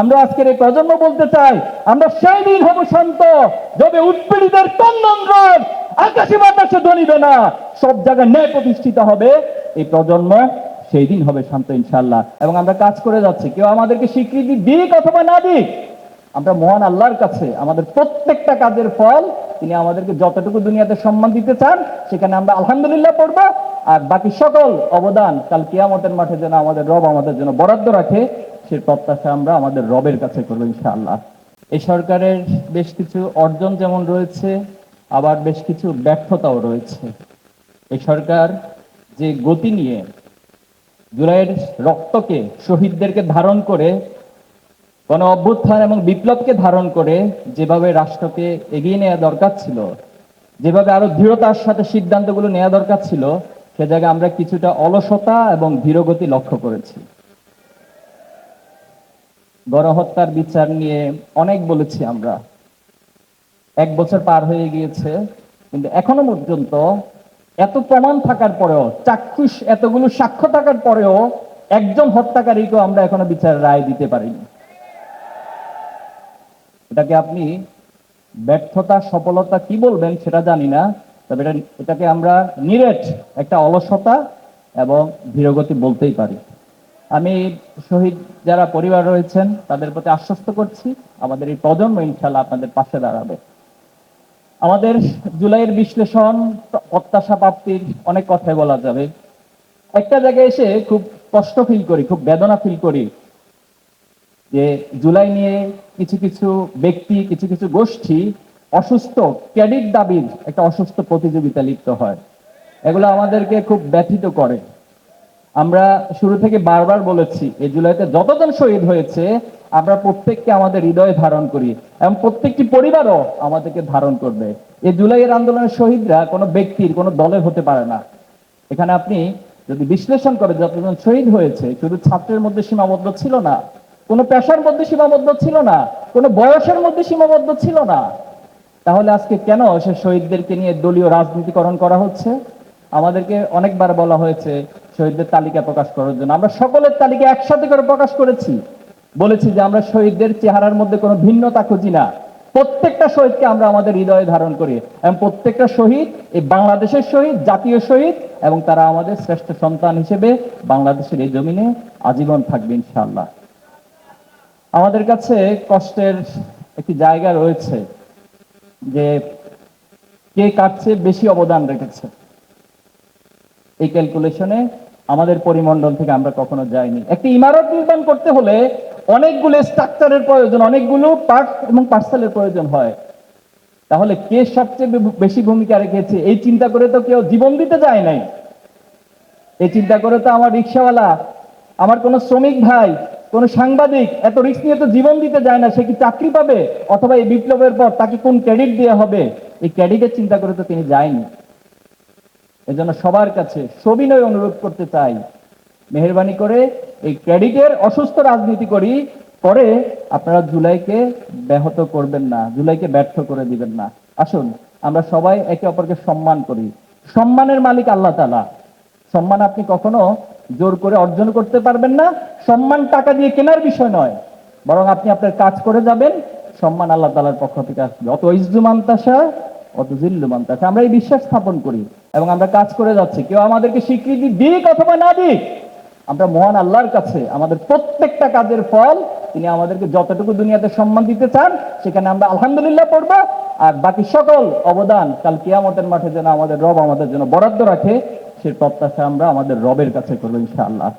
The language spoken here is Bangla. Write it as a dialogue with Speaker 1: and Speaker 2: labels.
Speaker 1: আমরা আজকের এই প্রজন্ম বলতে চাই, আমরা সেই দিন হব শান্ত, যবে উৎপীড়িতের কন্দন রোধ, আকাশে বাতাসে ধরিবে না, সব জায়গায় ন্যায় প্রতিষ্ঠিত হবে। এই প্রজন্ম সেই দিন হবে শান্ত ইনশাল্লাহ এবং আমরা কাজ করে যাচ্ছি। কেউ আমাদেরকে স্বীকৃতি দিক অথবা না দিক, আমরা মহান আল্লাহর কাছে, আমাদের প্রত্যেকটা কাজের ফল তিনি আমাদেরকে যতটুকু দুনিয়াতে সম্মান দিতে চান, সেখানে আমরা আলহামদুলিল্লাহ পড়ব। আর বাকি সকল অবদান কাল কিয়ামতের মাঠে যেন আমাদের রব আমাদের জন্য বরাদ্দ রাখে সে প্রত্যাশা আমরা আমাদের রবের কাছে করব ইনশাআল্লাহ। এই সরকারের বেশ কিছু অর্জন যেমন রয়েছে, আবার বেশ কিছু ব্যর্থতাও রয়েছে। এই সরকার যে গতি নিয়ে জুলাইয়ের রক্তকে শহীদদেরকে ধারণ করে, গণ অভ্যুত্থান এবং বিপ্লবকে ধারণ করে যেভাবে রাষ্ট্রকে এগিয়ে নেওয়া দরকার ছিল, যেভাবে আরও দৃঢ়তার সাথে সিদ্ধান্তগুলো নেওয়া দরকার ছিল, সে জায়গায় আমরা কিছুটা অলসতা এবং ধীরগতি লক্ষ্য করেছি। গণহত্যার বিচার নিয়ে অনেক বলেছি আমরা। এক বছর পার হয়ে গিয়েছে, কিন্তু এখনও পর্যন্ত এত প্রমাণ থাকার পরেও, চাক্ষুষ এতগুলো সাক্ষ্য থাকার পরেও একজন হত্যাকারীকেও আমরা এখনও বিচার রায় দিতে পারিনি। এটাকে আপনি ব্যর্থতা, সফলতা কি বলবেন সেটা জানি না, তবে এটা এটাকে আমরা নিরেট একটা অলসতা এবং ধীরগতি বলতেই পারি। আমি শহীদ যারা পরিবার রয়েছেন, তাদের প্রতি আশ্বস্ত করছি, আমাদের এই প্রজন্ম ইনশাল্লাহ আপনাদের পাশে দাঁড়াবে। আমাদের জুলাইয়ের বিশ্লেষণ প্রত্যাশা প্রাপ্তির অনেক কথাই বলা যাবে। একটা জায়গায় এসে খুব কষ্ট ফিল করি, খুব বেদনা ফিল করি যে জুলাই নিয়ে কিছু কিছু ব্যক্তি, কিছু কিছু গোষ্ঠী অসুস্থ, ক্রেডিট দাবির একটা অসুস্থ প্রতিযোগিতা লিপ্ত হয়। এগুলো আমাদেরকে খুব ব্যথিত করে। আমরা শুরু থেকে বারবার বলেছি, এই জুলাইতে যতজন শহীদ হয়েছে, আমরা প্রত্যেককে আমাদের হৃদয়ে ধারণ করি এবং প্রত্যেকটি পরিবারও আমাদেরকে ধারণ করবে। এই জুলাইয়ের আন্দোলনের শহীদরা কোনো ব্যক্তির, কোনো দলের হতে পারে না। এখানে আপনি যদি বিশ্লেষণ করে যতজন শহীদ হয়েছে, শুধু ছাত্রের মধ্যে সীমাবদ্ধ ছিল না, কোনো পেশার মধ্যে সীমাবদ্ধ ছিল না, কোনো বয়সের মধ্যে সীমাবদ্ধ ছিল না, তাহলে আজকে কেন সে শহীদদেরকে নিয়ে দলীয় রাজনীতিকরণ করা হচ্ছে? আমাদেরকে অনেকবার বলা হয়েছে শহীদদের তালিকা প্রকাশ করার জন্য। আমরা সকলের তালিকা একসাথে করে প্রকাশ করেছি। বলেছি যে আমরা শহীদদের চেহারার মধ্যে কোনো ভিন্নতা খুঁজি না। প্রত্যেকটা শহীদকে আমরা আমাদের হৃদয়ে ধারণ করি এবং প্রত্যেকটা শহীদ এই বাংলাদেশের শহীদ, জাতীয় শহীদ এবং তারা আমাদের শ্রেষ্ঠ সন্তান হিসেবে বাংলাদেশের এই জমিনে আজীবন থাকবে ইনশাআল্লাহ। আমাদের কাছে কষ্টের একটি জায়গা রয়েছে যে কে কাটছে বেশি অবদান রেখেছে। এই ক্যালকুলেশনে আমাদের পরিমণ্ডল থেকে আমরা কখনো যাইনি। একটি ইমারত নির্মাণ করতে হলে অনেকগুলো স্ট্রাকচারের প্রয়োজন, অনেকগুলো পার্ট এবং পার্সেলের প্রয়োজন হয়। তাহলে কে সবচেয়ে বেশি ভূমিকা রেখেছে? এই চিন্তা করে তো কেউ জীবন দিতে যায় নাই। এই চিন্তা করে তো আমার রিক্সাওয়ালা, আমার কোনো শ্রমিক ভাই, কোন সাংবাদিক এত রিস্ক নিয়ে তো জীবন দিতে যায় না, সে কি চাকরি পাবে? অথবা এই বিপ্লবের পর তাকে কোন ক্রেডিট দেওয়া হবে? এই ক্রেডিটের চিন্তা করে তো তিনি যায়নি। এজন্য সবার কাছে সবিনয় অনুরোধ করতে চাই। মেহরবানি করে এই ক্রেডিটের অসুস্থ রাজনীতি করি, পরে আপনারা জুলাইকে ব্যাহত করবেন না, জুলাইকে ব্যর্থ করে দিবেন না। আসুন, আমরা সবাই একে অপরকে সম্মান করি। সম্মানের মালিক আল্লাহ তালা সম্মান আপনি কখনো জোর করে অর্জন করতে পারবেন না। সম্মান টাকা দিয়ে কেনার বিষয় নয়। বরং আপনি আপনার কাজ করে যাবেন। সম্মান আল্লাহ তালার পক্ষ থেকে আসবে। অত ইজ্জুমান্তাসা অত জিল্লুমান্তাসা আমরা এই বিশ্বাস স্থাপন করি এবং আমরা কাজ করে যাচ্ছি। কেউ আমাদেরকে স্বীকৃতি দিক অথবা না দিক, আমরা মহান আল্লাহর কাছে আমাদের প্রত্যেকটা কাজের ফল তিনি আমাদেরকে যতটুকু দুনিয়াতে সম্মান দিতে চান, সেখানে আমরা আলহামদুলিল্লাহ পড়ব। আর বাকি সকল অবদান কাল কিয়ামতের মাঠে যেন আমাদের রব আমাদের জন্য বরাদ্দ রাখে, সে প্রত্যাশা আমরা আমাদের রবের কাছে করব ইনশাআল্লাহ।